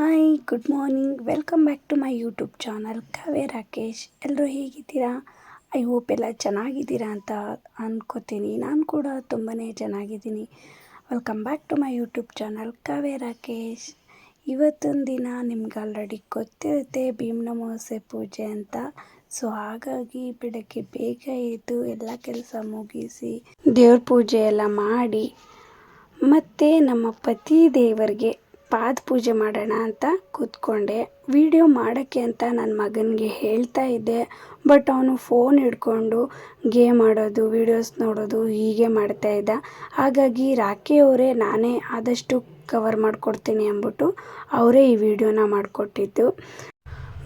Hi good morning welcome back to my YouTube channel Kavya Rakesh ಎಲ್ಲರೂ ಹೇಗಿದ್ದೀರಾ? I hope ಎಲ್ಲ ಚೆನ್ನಾಗಿದ್ದೀರಾ ಅಂತ ಅಂದ್ಕೋತೀನಿ ನಾನು ಕೂಡ ತುಂಬಾ ಚೆನ್ನಾಗಿದ್ದೀನಿ. Welcome back to my YouTube channel Kavya Rakesh ಇವತ್ತೊಂದು ದಿನ ನಿಮ್ಗೆ ಆಲ್ರೆಡಿ ಗೊತ್ತಿರುತ್ತೆ ಭೀಮನಮೋಸೆ ಪೂಜೆ ಅಂತ. ಸೊ ಹಾಗಾಗಿ ಬೆಳಗ್ಗೆ ಬೇಗ ಎದ್ದು ಎಲ್ಲ ಕೆಲಸ ಮುಗಿಸಿ ದೇವ್ರ ಪೂಜೆ ಎಲ್ಲ ಮಾಡಿ ಮತ್ತು ನಮ್ಮ ಪತಿ ದೇವರಿಗೆ ಪಾದ ಪೂಜೆ ಮಾಡೋಣ ಅಂತ ಕೂತ್ಕೊಂಡೆ. ವಿಡಿಯೋ ಮಾಡೋಕ್ಕೆ ಅಂತ ನನ್ನ ಮಗನಿಗೆ ಹೇಳ್ತಾ ಇದ್ದೆ. ಬಟ್ ಅವನು ಫೋನ್ ಹಿಡ್ಕೊಂಡು, ಗೇಮ್ ಆಡೋದು ವೀಡಿಯೋಸ್ ನೋಡೋದು ಹೀಗೆ ಮಾಡ್ತಾ ಇದ್ದ. ಹಾಗಾಗಿ ರಾಖಿ ಅವರೇ ನಾನೇ ಆದಷ್ಟು ಕವರ್ ಮಾಡಿಕೊಡ್ತೀನಿ ಅಂದ್ಬಿಟ್ಟು ಅವರೇ ಈ ವಿಡಿಯೋನ ಮಾಡಿಕೊಟ್ಟಿದ್ದು.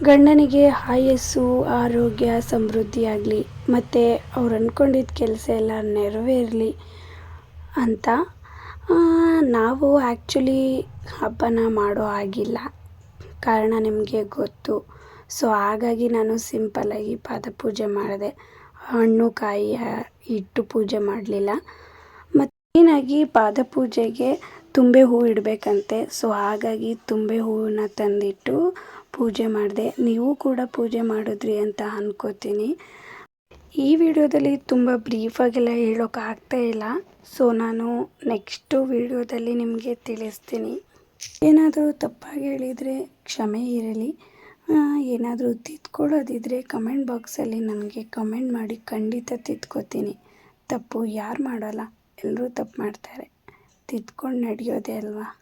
ಗಂಡನಿಗೆ ಆಯಸ್ಸು, ಆರೋಗ್ಯ ಸಮೃದ್ಧಿಯಾಗಲಿ ಮತ್ತು ಅವ್ರು ಅಂದ್ಕೊಂಡಿದ್ದ ಕೆಲಸ ಎಲ್ಲ ನೆರವೇರಲಿ ಅಂತ ನಾವು ಆ್ಯಕ್ಚುಲಿ ಹಬ್ಬನ ಮಾಡೋ ಆಗಿಲ್ಲ ಕಾರಣ ನಿಮಗೆ ಗೊತ್ತು. ಸೊ ಹಾಗಾಗಿ ನಾನು ಸಿಂಪಲ್ಲಾಗಿ ಪಾದಪೂಜೆ ಮಾಡಿದೆ, ಹಣ್ಣು, ಕಾಯಿ ಇಟ್ಟು ಪೂಜೆ ಮಾಡಲಿಲ್ಲ. ಮತ್ತು ಮೇಯ್ನಾಗಿ ಪಾದಪೂಜೆಗೆ ತುಂಬೆ ಹೂ ಇಡಬೇಕಂತೆ. ಸೊ ಹಾಗಾಗಿ ತುಂಬೆ ಹೂವನ್ನ ತಂದಿಟ್ಟು ಪೂಜೆ ಮಾಡಿದೆ. ನೀವು ಕೂಡ ಪೂಜೆ ಮಾಡಿದ್ರಿ ಅಂತ ಅಂದ್ಕೋತೀನಿ ಈ ವಿಡಿಯೋದಲ್ಲಿ ತುಂಬ ಬ್ರೀಫಾಗೆಲ್ಲ ಹೇಳೋಕ್ಕಾಗ್ತಾ ಇಲ್ಲ. ಸೊ ನಾನು ನೆಕ್ಸ್ಟು ವಿಡಿಯೋದಲ್ಲಿ ನಿಮಗೆ ತಿಳಿಸ್ತೀನಿ. ಏನಾದರೂ ತಪ್ಪಾಗಿ ಹೇಳಿದರೆ ಕ್ಷಮೆ ಇರಲಿ. ಏನಾದರೂ ತಿದ್ಕೊಳ್ಳೋದಿದ್ದರೆ ಕಮೆಂಟ್ ಬಾಕ್ಸಲ್ಲಿ ನನಗೆ ಕಮೆಂಟ್ ಮಾಡಿ ಖಂಡಿತ ತಿದ್ಕೋತೀನಿ. ತಪ್ಪು ಯಾರು ಮಾಡೋಲ್ಲ. ಎಲ್ಲರೂ ತಪ್ಪು ಮಾಡ್ತಾರೆ. ತಿದ್ಕೊಂಡು ನಡೆಯೋದೇ ಅಲ್ವಾ?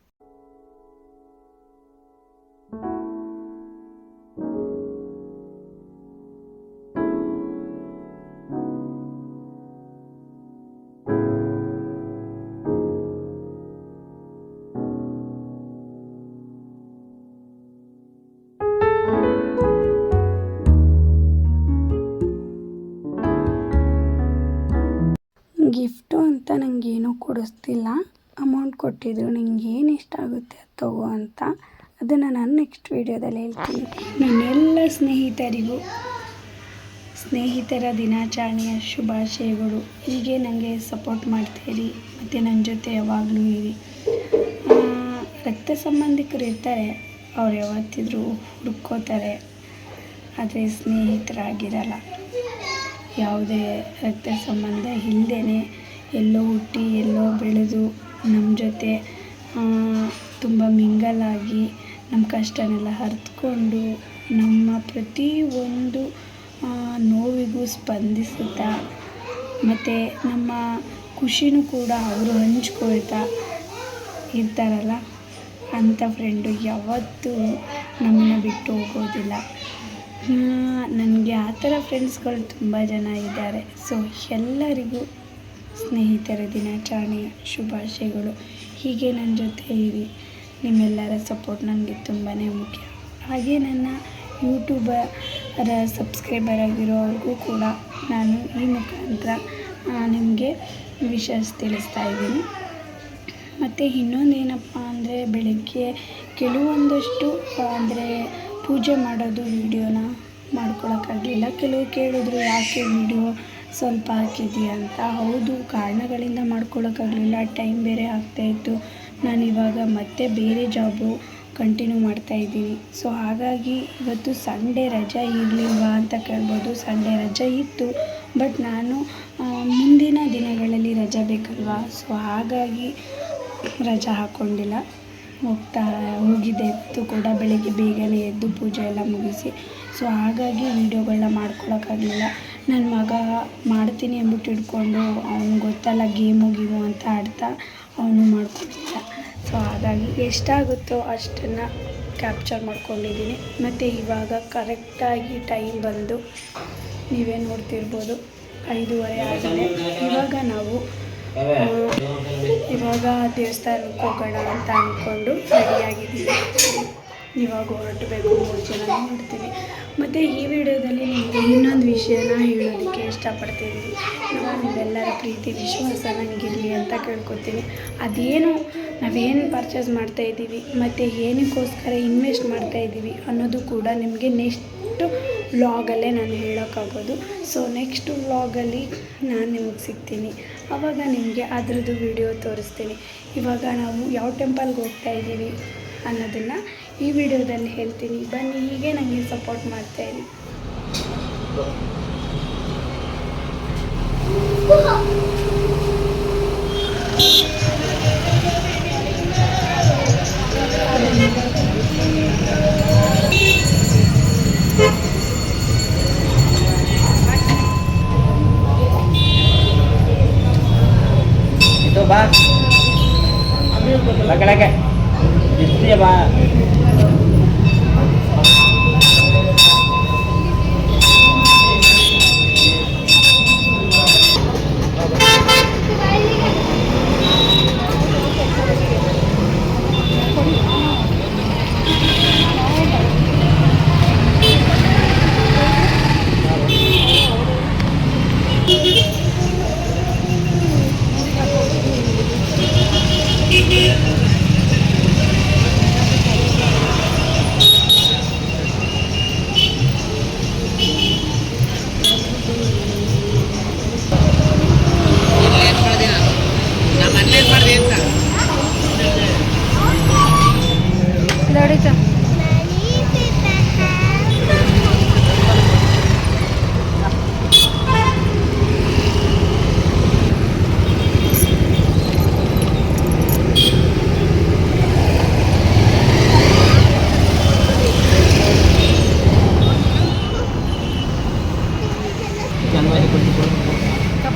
ಗಿಫ್ಟು ಅಂತ ನನಗೇನೂ ಕೊಡಿಸ್ತಿಲ್ಲ. ಅಮೌಂಟ್ ಕೊಟ್ಟಿದ್ರು. ಏನು ಇಷ್ಟ ಆಗುತ್ತೆ ಅದು ತಗೋ ಅಂತ. ಅದನ್ನು ನಾನು ನೆಕ್ಸ್ಟ್ ವೀಡಿಯೋದಲ್ಲಿ ಹೇಳ್ತೀನಿ. ನನ್ನೆಲ್ಲ ಸ್ನೇಹಿತರಿಗೂ, ಸ್ನೇಹಿತರ ದಿನಾಚರಣೆಯ ಶುಭಾಶಯಗಳು. ಹೀಗೆ ನನಗೆ ಸಪೋರ್ಟ್ ಮಾಡ್ತೀರಿ. ಮತ್ತು ನನ್ನ ಜೊತೆ ಯಾವಾಗಲೂ ಇರಿ. ರಕ್ತ ಸಂಬಂಧಿಕರು ಇರ್ತಾರೆ. ಅವ್ರು ಯಾವತ್ತಿದ್ರು ಹುಡ್ಕೋತಾರೆ. ಆದರೆ ಸ್ನೇಹಿತರಾಗಿರಲ್ಲ. ಯಾವುದೇ ರಕ್ತ ಸಂಬಂಧ ಇಲ್ಲದೇ ಎಲ್ಲೋ ಹುಟ್ಟಿ, ಎಲ್ಲೋ ಬೆಳೆದು ನಮ್ಮ ಜೊತೆ ತುಂಬ ಮಿಂಗಲ್ ಆಗಿ ನಮ್ಮ ಕಷ್ಟನೆಲ್ಲ ಅರ್ತ್ಕೊಂಡು ನಮ್ಮ ಪ್ರತಿ ಒಂದು ನೋವಿಗೂ ಸ್ಪಂದಿಸುತ್ತಾ, ಮತ್ತು ನಮ್ಮ ಖುಷಿನೂ ಕೂಡ ಅವರು ಹಂಚ್ಕೊಳ್ತಾ ಇರ್ತಾರಲ್ಲ? ಅಂಥ ಫ್ರೆಂಡು ಯಾವತ್ತೂ ನಮ್ಮನ್ನು ಬಿಟ್ಟು ಹೋಗೋದಿಲ್ಲ. ನನಗೆ ಆ ಥರ ಫ್ರೆಂಡ್ಸ್ಗಳು ತುಂಬ ಜನ ಇದ್ದಾರೆ. ಸೊ ಎಲ್ಲರಿಗೂ ಸ್ನೇಹಿತರ ದಿನಾಚರಣೆಯ ಶುಭಾಶಯಗಳು. ಹೀಗೆ ನನ್ನ ಜೊತೆ ಇರಿ. ನಿಮ್ಮೆಲ್ಲರ ಸಪೋರ್ಟ್ ನನಗೆ ತುಂಬಾ ಮುಖ್ಯ. ಹಾಗೆ ನನ್ನ ಯೂಟ್ಯೂಬರ ಸಬ್ಸ್ಕ್ರೈಬರ್ ಆಗಿರೋವ್ರಿಗೂ ಕೂಡ ನಾನು ಈ ಮುಖಾಂತರ ನಿಮಗೆ ವಿಷಸ್ ತಿಳಿಸ್ತಾ ಇದ್ದೀನಿ. ಮತ್ತು ಇನ್ನೊಂದೇನಪ್ಪ ಅಂದರೆ, ಬೆಳಗ್ಗೆ ಕೆಲವೊಂದಷ್ಟು ಅಂದರೆ ಪೂಜೆ ಮಾಡೋದು ವೀಡಿಯೋನ ಮಾಡ್ಕೊಳಕ್ಕಾಗಲಿಲ್ಲ. ಕೆಲವು ಕೇಳಿದ್ರು, ಯಾಕೆ ವೀಡಿಯೋ ಸ್ವಲ್ಪ ಹಾಕಿದ್ದೀಯ ಅಂತ? ಹೌದು, ಕಾರಣಗಳಿಂದ ಮಾಡ್ಕೊಳಕ್ಕಾಗಲಿಲ್ಲ. ಟೈಮ್ ಬೇರೆ ಆಗ್ತಾಯಿತ್ತು ನಾನು ಇವಾಗ ಮತ್ತೆ ಬೇರೆ ಜಾಬು ಕಂಟಿನ್ಯೂ ಮಾಡ್ತಾಯಿದ್ದೀನಿ ಸೊ, ಹಾಗಾಗಿ ಇವತ್ತು ಸಂಡೇ ರಜೆ ಇರಲಿಲ್ವಾ ಅಂತ ಕೇಳ್ಬೋದು. ಸಂಡೇ ರಜೆ ಇತ್ತು, ಬಟ್ ನಾನು ಮುಂದಿನ ದಿನಗಳಲ್ಲಿ ರಜೆ ಬೇಕಲ್ವಾ? ಸೊ, ಹಾಗಾಗಿ ರಜೆ ಹಾಕ್ಕೊಂಡಿಲ್ಲ ಹೋಗ್ತಾ ಹೋಗಿದ್ದೆ ಎದ್ದು ಕೂಡ ಬೆಳಗ್ಗೆ ಬೇಗನೆ ಎದ್ದು ಪೂಜೆ ಎಲ್ಲ ಮುಗಿಸಿ. ಸೊ ಹಾಗಾಗಿ ವೀಡಿಯೋಗಳನ್ನ ಮಾಡ್ಕೊಳಕ್ಕಾಗಲಿಲ್ಲ. ನನ್ನ ಮಗ ಮಾಡ್ತೀನಿ ಅಂದ್ಬಿಟ್ಟು ಹಿಡ್ಕೊಂಡು ಅವ್ನಿಗೆ ಗೊತ್ತಲ್ಲ ಗೇಮು ಗೀಮು ಅಂತ ಆಡ್ತಾ ಅವನು ಮಾಡ್ಕೊಂಡಿದ್ದ. ಸೊ ಹಾಗಾಗಿ ಎಷ್ಟಾಗುತ್ತೋ ಅಷ್ಟನ್ನು ಕ್ಯಾಪ್ಚರ್ ಮಾಡ್ಕೊಂಡಿದ್ದೀನಿ. ಮತ್ತು ಇವಾಗ ಕರೆಕ್ಟಾಗಿ ಟೈಮ್ ಬಂದು ನೀವೇ ನೋಡ್ತಿರ್ಬೋದು. ಐದೂವರೆ ಆಗಿದೆ. ಇವಾಗ ನಾವು ಇವಾಗ ದೇವಸ್ಥಾನಕ್ಕೆ ಹೋಗೋಣ ಅಂತ ಅಂದ್ಕೊಂಡು ರೆಡಿಯಾಗಿದ್ದೀವಿ ಇವಾಗ ಹೊರಟಬೇಕು, ಮೂರು ಜನ ನೋಡ್ತೀವಿ. ಮತ್ತು ಈ ವಿಡಿಯೋದಲ್ಲಿ ನಿಮಗೆ ಇನ್ನೊಂದು ವಿಷಯನ ಹೇಳೋದಕ್ಕೆ ಇಷ್ಟಪಡ್ತೀನಿ. ನಾನು ನಿಮ್ಮೆಲ್ಲರ ಪ್ರೀತಿ, ವಿಶ್ವಾಸ ನನಗಿರಲಿ ಅಂತ ಕೇಳ್ಕೊತೀನಿ. ಅದೇನು ನಾವೇನು ಪರ್ಚೇಸ್ ಮಾಡ್ತಾ ಇದ್ದೀವಿ, ಮತ್ತು ಏನಕ್ಕೋಸ್ಕರ ಇನ್ವೆಸ್ಟ್ ಮಾಡ್ತಾ ಇದ್ದೀವಿ ಅನ್ನೋದು ಕೂಡ ನಿಮಗೆ ನೆಕ್ಸ್ಟು ವ್ಲಾಗಲ್ಲೇ ನಾನು ಹೇಳೋಕ್ಕಾಗೋದು. ಸೊ ನೆಕ್ಸ್ಟ್ ವ್ಲಾಗಲ್ಲಿ ನಾನು ನಿಮಗೆ ಸಿಗ್ತೀನಿ. ಆವಾಗ ನಿಮಗೆ ಅದರದ್ದು ವಿಡಿಯೋ ತೋರಿಸ್ತೀನಿ. ಇವಾಗ ನಾವು ಯಾವ ಟೆಂಪಲ್ಗೆ ಹೋಗ್ತಾ ಇದ್ದೀವಿ ಅನ್ನೋದನ್ನು ಈ ವಿಡಿಯೋದಲ್ಲಿ ಹೇಳ್ತೀನಿ. ಬನ್ನಿ, ಹೀಗೆ ನನಗೆ ಸಪೋರ್ಟ್ ಮಾಡ್ತಾಯಿರಿ Itu லக்க லக்க நிச்சயமா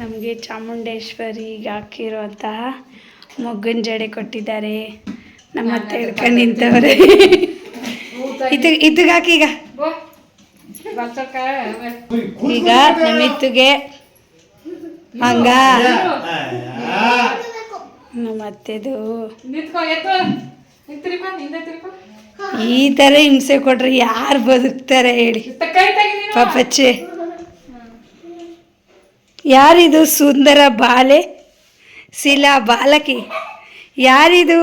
ನಮಗೆ ಚಾಮುಂಡೇಶ್ವರಿಗೆ ಹಾಕಿರುವಂತಹ ಮೊಗ್ಗನ ಜಡೆ ಕೊಟ್ಟಿದ್ದಾರೆ. ನಮ್ಮ ಅತ್ತೆ ಹಿಡ್ಕೊಂಡು ನಿಂತವ್ರೆ. ಇದು ಇತ್ತಿಗೆ ಹಾಕಿ ಈಗ. ಈಗ ನಮ್ಮ ಇತ್ತಿಗೆ ಹಂಗ. ನಮ್ಮ ಅತ್ತೆದು. ಈ ಥರ ಹಿಂಸೆ ಕೊಟ್ರೆ ಯಾರು ಬದುಕ್ತಾರೆ ಹೇಳಿ. ಪಾಪಚ್ಚೆ. ಯಾರಿದು ಸುಂದರ ಬಾಲೆ? ಶಿಲಾ ಬಾಲಕಿ. ಯಾರಿದು?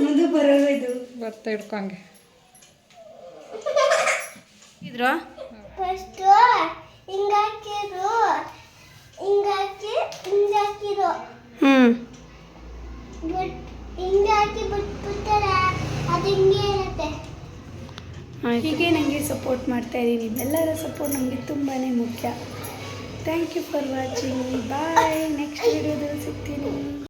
ಮುಂದೆ ಬರೋದು ಗೊತ್ತ ಹಿಡ್ಕೊಂಗೆ ಇದ್ರು? ಫಸ್ಟು ಹಿಂಗಾಕಿರು ಹಿಂಗಾಕಿ ಹಿಂಗಾಕಿರು. ಹ್ಮ್. ಬಿಟ್ ಹಿಂಗಾಕಿ ಬಿಟ್ಬಿಟ್ಟಾರೆ ಅದು ಹಿಂಗೆ ಇರುತ್ತೆ. ಹೀಗೆ ನನಗೆ ಸಪೋರ್ಟ್ ಮಾಡ್ತಾ ಇರಿ ನಿಮ್ಮೆಲ್ಲರ ಸಪೋರ್ಟ್ ನಮಗೆ ತುಂಬಾ ಮುಖ್ಯ. Thank you for watching bye next ವಿಡಿಯೋದಲ್ಲಿ ಸಿಗ್ತೀನಿ.